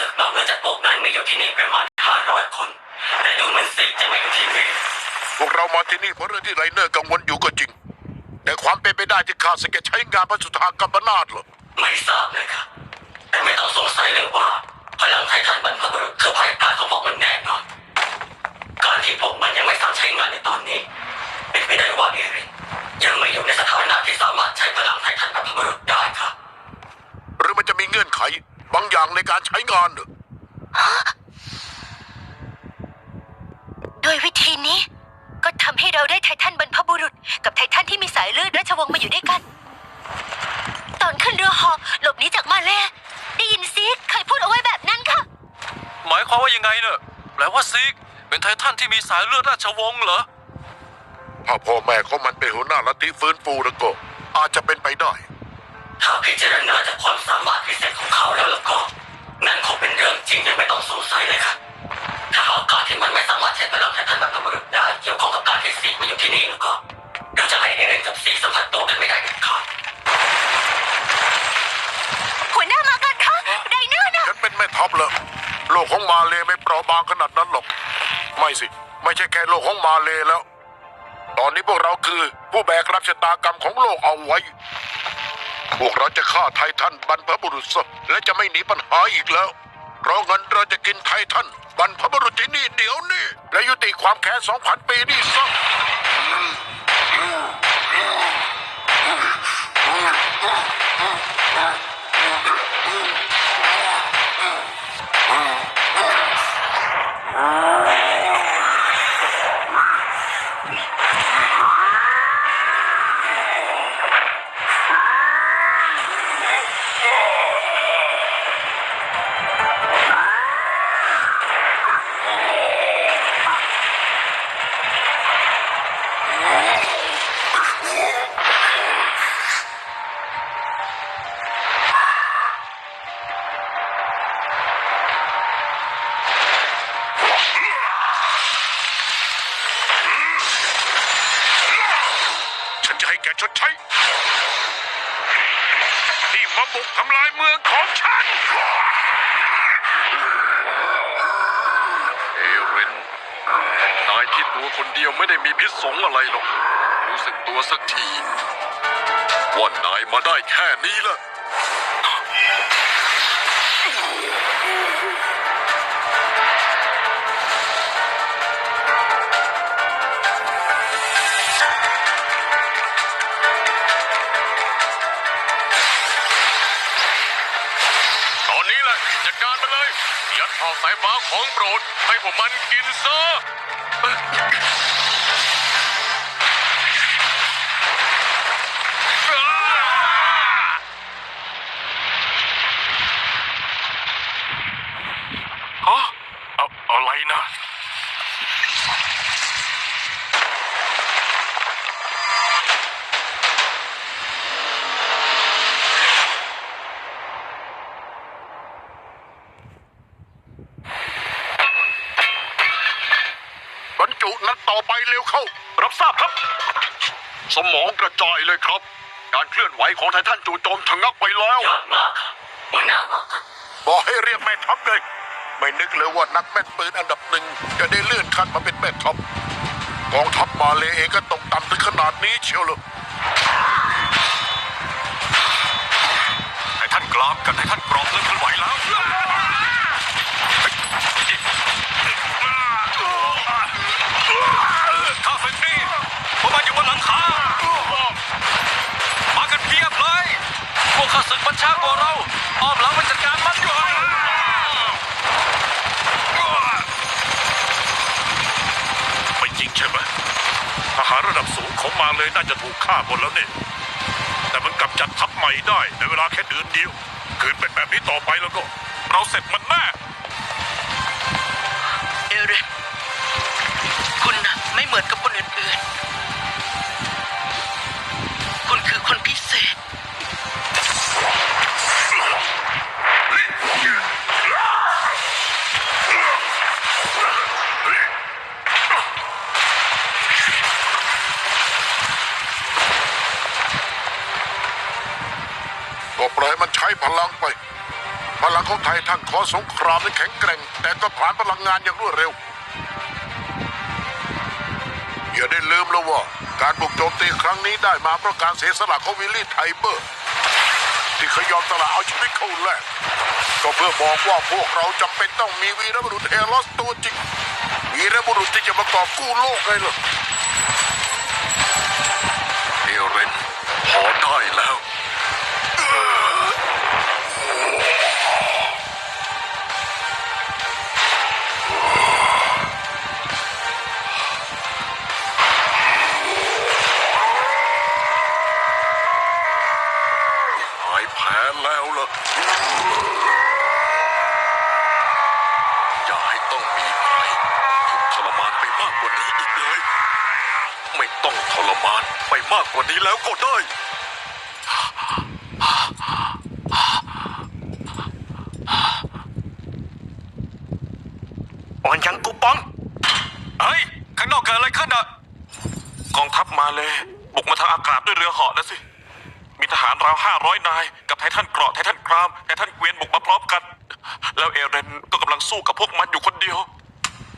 ศึกนอกเหนือจากพวกนั้นมีอยู่ที่นี่ประมาณห้าร้อยคน แต่ดูเหมือนสิจะไม่อยู่ที่นี่พวกเรามาที่นี่เพราะเรื่องที่ไรเนอร์กังวลอยู่ก็จริง แต่ความเป็นไปได้ที่ข้าศึกจะใช้งานพระสุธากัมปนาตเหรอไม่ทราบเลยครับแต่ไม่ต้องสงสัยเลยว่าพลังไททันบรรพบุรุษคือภายใต้ของพวกมันแน่นอน การที่พวกมันยังไม่สามารถใช้งานในตอนนี้ เป็นไปได้ว่าเอรินยังไม่อยู่ในสถานะที่สามารถใช้พลังไททันบรรพบุรุษได้ครับ หรือมันจะมีเงื่อนไข บางอย่างในการใช้งานเหรอ โดยวิธีนี้ ก็ทำให้ เราได้ไททันบรรพบุรุษ กับไททันที่มีสายเลือดราชวงศ์มาอยู่ด้วยกัน ตอนขึ้นเรือหอหลบหนีจากมาเลได้ยินซีกเคยพูดเอาไว้แบบนั้นค่ะ หมายความว่ายังไงเนอะแปลว่าซิกเป็นไททันที่มีสายเลือดราชวงศ์เหรอ ถ้าพ่อแม่ของมันเป็นหัวหน้าลัทธิฟื้นฟูแล้วก็ อาจจะเป็นไปได้ ถ้าพิจารณาจากความสามารถพิเศษของเขาแล้วแล้วก็ นั่นคงเป็นเรื่องจริงยังไม่ต้องสงสัยเลยครับถ้าหากการที่มันไม่สามารถใช้พลังไททันบรรพบุรุษได้ เกี่ยวข้องกับการที่สีมาอยู่ที่นี่แล้วก็เราจะให้เอเรนกับสีสัมผัสตัวกันไม่ได้เด็ดขาดหัวหน้ามากันคะไรเนอร์นะฉันเป็นแม่ทัพเลยโลกของมาเลไม่เปราะบางขนาดนั้นหรอก ไม่สิ ไม่ใช่แค่โลกของมาเลแล้ว ตอนนี้พวกเราคือผู้แบกรับชะตากรรมของโลกเอาไว้ พวกเราจะฆ่าไททันบรรพบุรุษซะและจะไม่หนีปัญหาอีกแล้ว เพราะงั้นเราจะกินไททันบรรพบุรุษ ที่นี่เดี๋ยวนี้และยุติความแค้นสองพันปีนี่ซะ ชดใช้ที่มาบุกทำลายเมืองของฉัน เอริน นายที่ตัวคนเดียวไม่ได้มีพิษสงอะไรหรอก รู้สึกตัวสักที ว่านายมาได้แค่นี้ละ ของโปรดให้พวกมันกินซะเอ้ยฮะเอาอะไรนะ บรรจุนั้นต่อไปเร็วเข้า รับทราบครับ สมองกระจายเลยครับ การเค ลื่อนไหวของไททันจู่โจมชะงักไปแล้วยอดมากครับหัวหน้ามากครับบอกให้เรียกแม่ทัพเลยไม่นึกเลยว่านักแม่นปืนอันดับหนึ่งจะได้เลื่อนขั้นมาเป็นแม่ทัพกองทัพมาเลเองก็ตกต่ำถึงขนาดนี้เชียวเหรอไททันกรามกับไททันกรอบเริ่มเคลื่อนไหวแล้ว ข้าศึกนี่พวกมันอยู่บนหลังคา มากันเพียบเลย พวกข้าศึกมันช้ากว่าเรา อ้อมหลังไปจัดการมันอยู่ ไม่จริงใช่ไหมทหาร ระดับสูงของมาเลยน่าจะถูกฆ่าหมดแล้วนี่ แต่มันกลับจัดทัพใหม่ได้ในเวลาแค่เดือนเดียวคืนเป็นแบบนี้ต่อไปแล้วก็ เราเสร็จมันแน่เอเรนคุณนะไม่เหมือนกับคนอื่นๆ พลังของไทยทันขอสงครามนั้นแข็งแกร่ง แต่ก็ผ่านพลังงานอย่างรวดเร็ว อย่าได้ลืมแล้วว่า การบุกโจมตีครั้งนี้ได้มาเพราะการเสียสละของวิลลี่ไทเบอร์ ที่เขายอมสละเอาชีวิตเข้าแลกก็เพื่อบอกว่าพวกเราจำเป็นต้องมีวีรบุรุษเอลอสตัวจริงวีรบุรุษที่จะมากอบกู้โลกไงล่ะเอเรนพอได้แล้ว อย่าให้ต้องมีใครทุกข์ทรมานไปมากกว่านี้อีกเลย ไม่ต้องทรมานไปมากกว่านี้แล้วก็ได้ อ่อนยังกูปอง เฮ้ย ข้างนอกเกิดอะไรขึ้นอะกองทัพมาเลย บุกมาทางอากาศด้วยเรือเหาะนะสิมี ทหารราวห้าร้อยนาย กับไททันเกราะไททันครามไททันเกวียนบุกมาพร้อมกัน แล้วเอเรนก็กำลังสู้กับพวกมันอยู่คนเดียว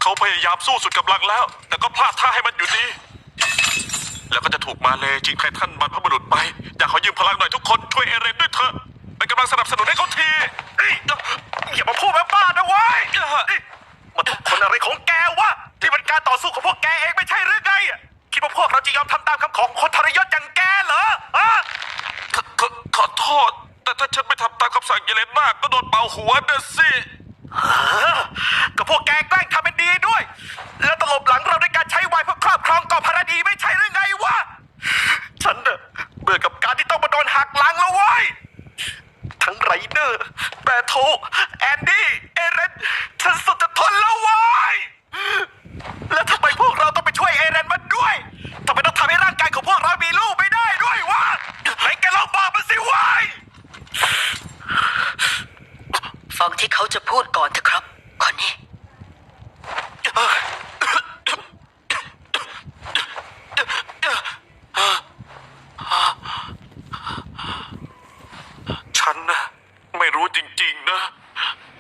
เขาพยายามสู้สุดกำลังแล้ว แต่ก็พลาดท่าให้มันอยู่ดี แล้วก็จะถูกมาเลยชิงไททันบรรพบุรุษไป อยากขอยืมพลังหน่อยทุกคนช่วยเอเรนด้วยเถอะเป็นกำลังสนับสนุนให้เขาทีเอ้ยอย่ามาพูดแบบบ้านะเว้ยมันทุกคนอะไรของแกวะที่มันการต่อสู้ของพวกแกเองไม่ใช่หรือไงอะคิ ดว่าพวกเราจะยอมทำตามคำขอของคนทรยศอย่างแกเหรออะขอขอขอโทษ แต่ถ้าฉันไม่ทำตามคำสั่งเยเลน่าก็โดนเป่าหัวนะสิก็พวกแกแกล้งทำเป็นดีด้วย แล้วตลบหลังเราด้วยการใช้วายเพื่อครอบครองเกาะพาราดีไม่ใช่หรือไงวะ ฉันเน่ะเบื่อกับการที่ต้องมาโดนหักหลังแล้วเว้ย ทั้งไรเดอร์ แบรโท แอนดี้ เอเรน ฉันสุดจะทนแล้วเว้ย แล้วทำไมพวกเราต้องไปช่วยเอเรนมันด้วยทำไมต้องทำให้ร่างกายของพวกเรามีลูกไม่ได้ด้วยวะไหนแกลองบอกมันสิเว้ย ฟังที่เขาจะพูดก่อนเถอะครับ คนนี้ ฉันนะไม่รู้ จริง ๆ นะ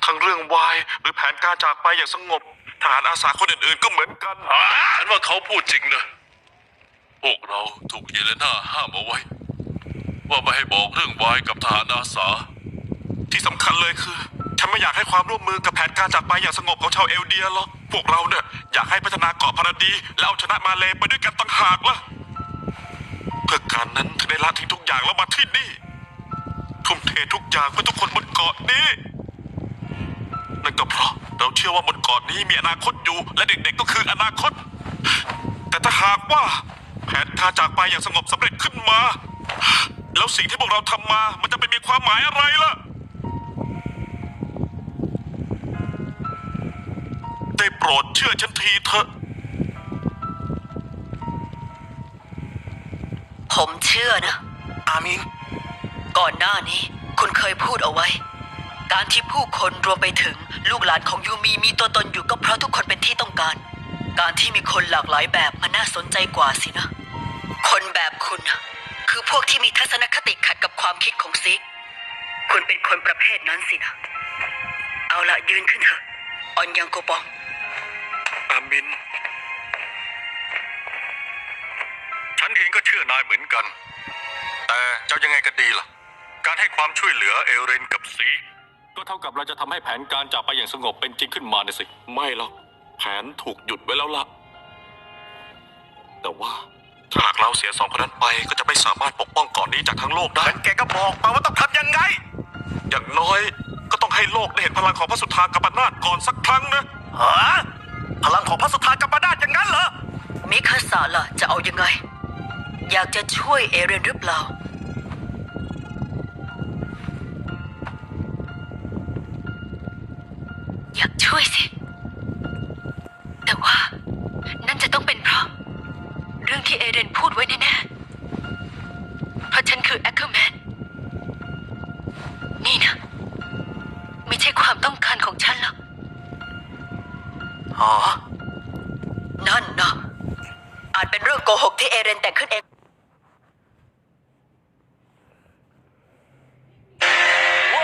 ทั้งเรื่องวายหรือแผนการจากไปอย่างสงบทหารอาสาคนอื่นๆก็เหมือนกัน ฉันว่าเขาพูดจริงนะ พวกเราถูกเยเลนาห้ามเอาไว้ ว่าไม่ให้บอกเรื่องวายกับทหารอาสา ที่สำคัญเลยคือ ฉันไม่อยากให้ความร่วมมือกับแผนการจากไปอย่างสงบของชาวเอลเดียหรอก พวกเราเนี่ยอยากให้พัฒนาเกาะพาราดี และเอาชนะมาเลไปด้วยกันต่างหากล่ะ เพื่อการนั้นถึงได้ละทิ้งทุกอย่างแล้วมาที่นี่ ทุ่มเททุกอย่างเพื่อทุกคนบนเกาะนี้ นั่นก็เพราะเราเชื่อว่าบนเกาะนี้มีอนาคตอยู่ และเด็กๆก็คืออนาคต แต่ถ้าหากว่าแผนการจากไปอย่างสงบสำเร็จขึ้นมา แล้วสิ่งที่พวกเราทำมา มันจะไปมีความหมายอะไรล่ะ ได้โปรดเชื่อฉันทีเถอะ ผมเชื่อนะ อามิน ก่อนหน้านี้ คุณเคยพูดเอาไว้ การที่ผู้คนรวมไปถึงลูกหลานของยูมีมีตัวตนอยู่ก็เพราะทุกคนเป็นที่ต้องการ การที่มีคนหลากหลายแบบมันน่าสนใจกว่าสินะ คนแบบคุณนะคือพวกที่มีทัศนคติขัดกับความคิดของซิก คุณเป็นคนประเภทนั้นสินะ เอาละยืนขึ้นเถอะ ออนยังโกปอง อามิน ฉันเองก็เชื่อนายเหมือนกัน แต่จะยังไงกันดีล่ะ การให้ความช่วยเหลือเอเรนกับซีก็เท่ากับเราจะทำให้แผนการจากไปอย่างสงบเป็นจริงขึ้นมานะสิ ไม่หรอกแผนถูกหยุดไว้แล้วล่ะ แต่ว่า ถ้าหากเราเสียสองคนนั้นไปก็จะไม่สามารถปกป้องเกาะนนี้จากทั้งโลกได้ งั้นแกก็บอกมาว่าต้องทำยังไง อย่างน้อยก็ต้องให้โลกได้เห็นพลังของพระสุธากัปนาตก่อนสักครั้งนะ ฮะพลังของพระสุธากัปนาตอย่างนั้นเหรอ มิคาสาล่ะจะเอายังไง อยากจะช่วยเอเรนหรือเปล่า คือแอคเคอร์แมนนี่นะ ไม่ใช่ความต้องการของฉันหรอก อ๋อ นั่นนะอาจเป็นเรื่องโกหกที่เอเรนแต่งขึ้นเอง